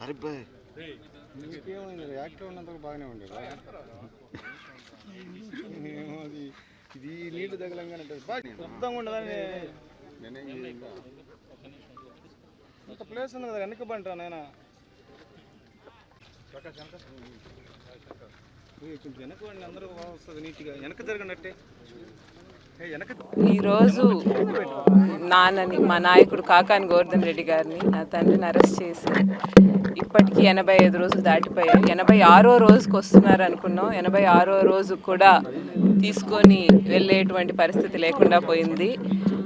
అరే bye ఇంకేమైంది? Active ఉన్నందుకు బాగానే ఉండేది అది. ఇది నీళ్ళు తగలంగానే ఉంటుంది. బాగా శుద్ధంగా ఉండదని ప్లేస్ ఉంది కదా వెనక బంటరా నాయన. కొంచెం వెనక అందరూ వస్తుంది నీట్గా. వెనక జరగనట్టే. ఏ, వెనక ఈరోజు నాన్నని మా నాయకుడు కాకాని గోవర్ధన్ రెడ్డి గారిని నా తండ్రిని అరెస్ట్ చేసి ఇప్పటికీ ఎనభై ఐదు రోజులు దాటిపోయాయి. ఎనభై ఆరో రోజుకి వస్తున్నారు అనుకున్నాం ఎనభై ఆరో రోజు కూడా తీసుకొని వెళ్ళేటువంటి పరిస్థితి లేకుండా పోయింది.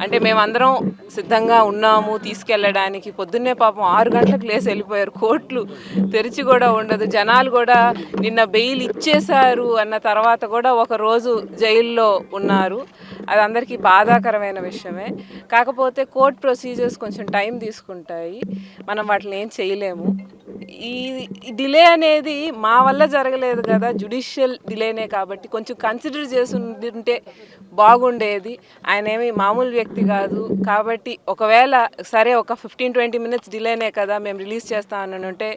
అంటే మేమందరం సిద్ధంగా ఉన్నాము తీసుకెళ్ళడానికి. పొద్దున్నే పాపం ఆరు గంటలకు లేసి వెళ్ళిపోయారు. కోట్లు తెరిచి కూడా ఉండదు. జనాలు కూడా నిన్న బెయిల్ ఇచ్చేశారు అన్న తర్వాత కూడా ఒక రోజు జైల్లో ఉన్నారు. అది అందరికీ బాధాకరమైన విషయమే. కాకపోతే కోర్ట్ ప్రొసీజర్స్ కొంచెం టైం తీసుకుంటాయి. మనం వాటిని ఏం చేయలేము. ఈ డిలే అనేది మా వల్ల జరగలేదు కదా జుడిషియల్ డిలేనే కాబట్టి కొంచెం కన్సిడర్ చేసి ఉంటే బాగుండేది. ఆయన ఏమి మామూలు వ్యక్తి కాదు. కాబట్టి ఒకవేళ సరే ఒక ఫిఫ్టీన్ ట్వంటీ మినిట్స్ డిలేనే కదా మేము రిలీజ్ చేస్తామని ఉంటే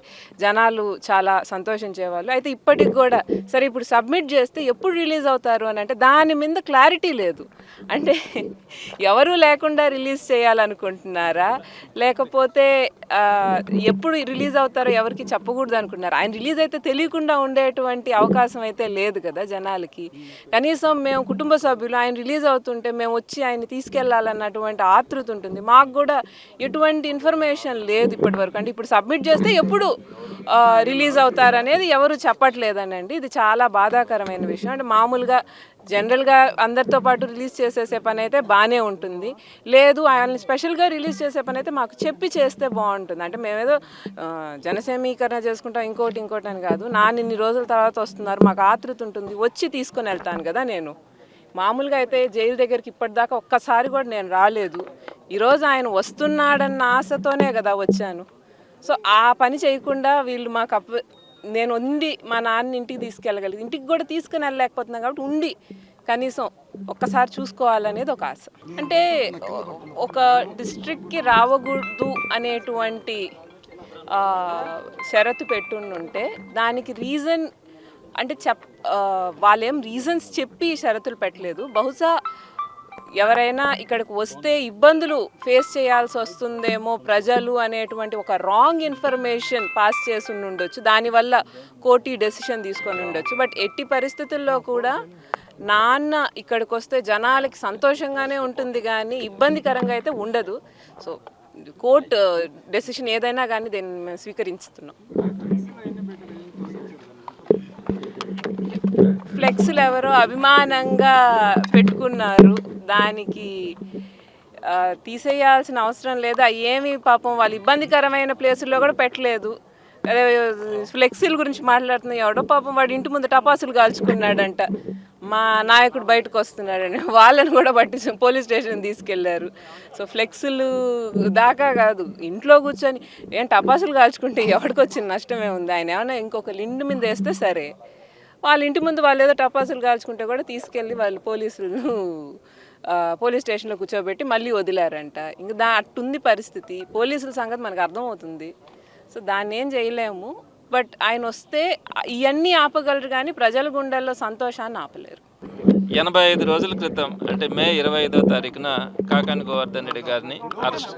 జనాలు చాలా సంతోషించేవాళ్ళు. అయితే ఇప్పటికి కూడా సరే ఇప్పుడు సబ్మిట్ చేస్తే ఎప్పుడు రిలీజ్ అవుతారు అని అంటే దాని మీద క్లారిటీ లేదు. అంటే ఎవరు లేకుండా రిలీజ్ చేయాలనుకుంటున్నారా? లేకపోతే ఎప్పుడు రిలీజ్ అవుతారు ఎవరికి చెప్పకూడదు అనుకుంటున్నారు. ఆయన రిలీజ్ అయితే తెలియకుండా ఉండేటువంటి అవకాశం అయితే లేదు కదా జనాలకి. కనీసం మేము కుటుంబ సభ్యులు ఆయన రిలీజ్ అవుతుంటే మేము వచ్చి ఆయన తీసుకెళ్ళాలన్నటువంటి ఆతృత ఉంటుంది. మాకు కూడా ఎటువంటి ఇన్ఫర్మేషన్ లేదు ఇప్పటి వరకు అంటే ఇప్పుడు సబ్మిట్ చేస్తే ఎప్పుడు రిలీజ్ అవుతారనేది ఎవరు చెప్పట్లేదనండి. ఇది చాలా బాధాకరమైన విషయం. అంటే మామూలుగా జనరల్గా అందరితో పాటు రిలీజ్ చేసేసే పని అయితే బాగానే ఉంటుంది. లేదు ఆయన్ని స్పెషల్గా రిలీజ్ చేసే పని అయితే మాకు చెప్పి చేస్తే బాగుంటుంది అంటే మేమేదో జనసేమీకరణ చేసుకుంటాం ఇంకోటి ఇంకోటి అని కాదు. నాన్న ఇన్ని రోజుల తర్వాత వస్తున్నారు మాకు ఆతృత ఉంటుంది వచ్చి తీసుకొని వెళ్తాను కదా నేను. మామూలుగా అయితే జైలు దగ్గరికి ఇప్పటిదాకా ఒక్కసారి కూడా నేను రాలేదు. ఈరోజు ఆయన వస్తున్నాడన్న ఆశతోనే కదా వచ్చాను. సో ఆ పని చేయకుండా వీళ్ళు మాకు అప్ప నేను ఉండి మా నాన్న ఇంటికి తీసుకెళ్ళగలిగింది ఇంటికి కూడా తీసుకుని వెళ్ళలేకపోతున్నాను కాబట్టి ఉండి కనీసం ఒక్కసారి చూసుకోవాలనేది ఒక ఆశ. అంటే ఒక డిస్ట్రిక్ట్కి రావకూడదు అనేటువంటి షరతు పెట్టుంటే దానికి రీజన్ అంటే చెప్ వాళ్ళేం రీజన్స్ చెప్పి షరతులు పెట్టలేదు. బహుశా ఎవరైనా ఇక్కడికి వస్తే ఇబ్బందులు ఫేస్ చేయాల్సి వస్తుందేమో ప్రజలు అనేటువంటి ఒక రాంగ్ ఇన్ఫర్మేషన్ పాస్ చేసి ఉండొచ్చు. దానివల్ల కోర్టు డెసిషన్ తీసుకొని ఉండొచ్చు. బట్ ఎట్టి పరిస్థితుల్లో కూడా నాన్న ఇక్కడికి వస్తే జనాలకి సంతోషంగానే ఉంటుంది కానీ ఇబ్బందికరంగా అయితే ఉండదు. సో కోర్టు డెసిషన్ ఏదైనా కానీ దీన్ని మేము స్వీకరిస్తున్నాం ఫ్లెక్స్లు ఎవరో అభిమానంగా పెట్టుకున్నారు. దానికి తీసేయాల్సిన అవసరం లేదు అవి ఏమి పాపం వాళ్ళు ఇబ్బందికరమైన ప్లేసుల్లో కూడా పెట్టలేదు. అదే ఫ్లెక్సీల గురించి మాట్లాడుతున్నా ఎవడో పాపం వాడి ఇంటి ముందు టపాసులు కాల్చుకున్నాడంట. మా నాయకుడు బయటకు వస్తున్నాడని వాళ్ళని కూడా పట్టి పోలీస్ స్టేషన్ తీసుకెళ్ళారు. సో ఫ్లెక్సులు దాకా కాదు ఇంట్లో కూర్చొని ఏం టపాసులు కాల్చుకుంటే ఎవరికి వచ్చిన నష్టమే ఉంది? ఆయన ఏమైనా ఇంకొక ఇంటి మీద వేస్తే సరే. వాళ్ళ ఇంటి ముందు వాళ్ళు ఏదో టపాసులు కాల్చుకుంటే కూడా తీసుకెళ్ళి వాళ్ళు పోలీసులు పోలీస్ స్టేషన్లో కూర్చోబెట్టి మళ్ళీ వదిలారంట. ఇంకా దా అట్టుంది పరిస్థితి. పోలీసుల సంగతి మనకు అర్థమవుతుంది. సో దాన్ని ఏం చేయలేము. బట్ ఆయన వస్తే ఇవన్నీ ఆపగలరు కానీ ప్రజల గుండెల్లో సంతోషాన్ని ఆపలేరు. ఎనభై ఐదు రోజుల క్రితం అంటే మే ఇరవై ఐదో తారీఖున కాకాని గోవర్ధన్ రెడ్డి గారిని అరెస్ట్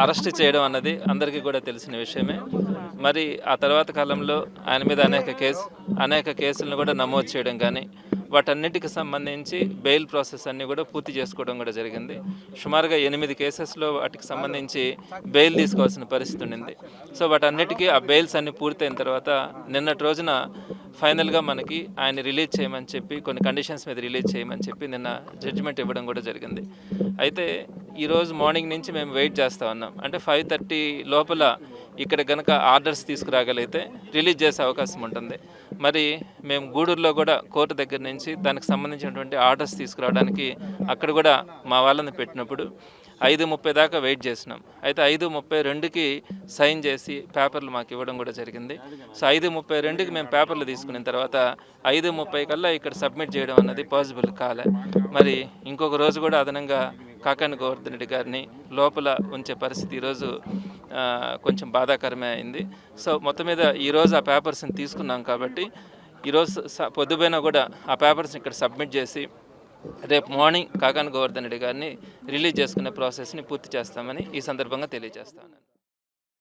అరెస్ట్ చేయడం అన్నది అందరికీ కూడా తెలిసిన విషయమే. మరి ఆ తర్వాత కాలంలో ఆయన మీద అనేక కేసు అనేక కేసులను కూడా నమోదు చేయడం కానీ వాటన్నిటికి సంబంధించి బెయిల్ ప్రాసెస్ అన్ని కూడా పూర్తి చేసుకోవడం కూడా జరిగింది. సుమారుగా ఎనిమిది కేసెస్లో వాటికి సంబంధించి బెయిల్ తీసుకోవాల్సిన పరిస్థితి ఉండింది. సో వాటన్నిటికీ ఆ బెయిల్స్ అన్ని పూర్తయిన తర్వాత నిన్నటి రోజున ఫైనల్గా మనకి ఆయన రిలీజ్ చేయమని చెప్పి కొన్ని కండిషన్స్ మీద రిలీజ్ చేయమని చెప్పి నిన్న జడ్జిమెంట్ ఇవ్వడం కూడా జరిగింది. అయితే ఈరోజు మార్నింగ్ నుంచి మేము వెయిట్ చేస్తూ ఉన్నాం. అంటే ఫైవ్ థర్టీ లోపల ఇక్కడ కనుక ఆర్డర్స్ తీసుకురాగలిగితే రిలీజ్ చేసే అవకాశం ఉంటుంది. మరి మేము గూడూరులో కూడా కోర్టు దగ్గర నుంచి దానికి సంబంధించినటువంటి ఆర్డర్స్ తీసుకురావడానికి అక్కడ కూడా మా వాళ్ళని పెట్టినప్పుడు ఐదు ముప్పై దాకా వెయిట్ చేసినాం. అయితే ఐదు ముప్పై రెండుకి సైన్ చేసి పేపర్లు మాకు ఇవ్వడం కూడా జరిగింది. సో ఐదు ముప్పై రెండుకి మేము పేపర్లు తీసుకున్న తర్వాత ఐదు ముప్పై కల్లా ఇక్కడ సబ్మిట్ చేయడం అన్నది పాసిబుల్ కాలే. మరి ఇంకొక రోజు కూడా అదనంగా కాకాని గోవర్ధన్ రెడ్డి గారిని లోపల ఉంచే పరిస్థితి ఈరోజు కొంచెం బాధాకరమే అయింది. సో మొత్తం మీద ఈరోజు ఆ పేపర్స్ని తీసుకున్నాం కాబట్టి ఈరోజు స- కూడా ఆ పేపర్స్ ఇక్కడ సబ్మిట్ చేసి రేపు మార్నింగ్ కాకాన్ గోవర్ధన్ రెడ్డి గారిని రిలీజ్ చేసుకునే ప్రాసెస్ని పూర్తి చేస్తామని ఈ సందర్భంగా తెలియజేస్తాను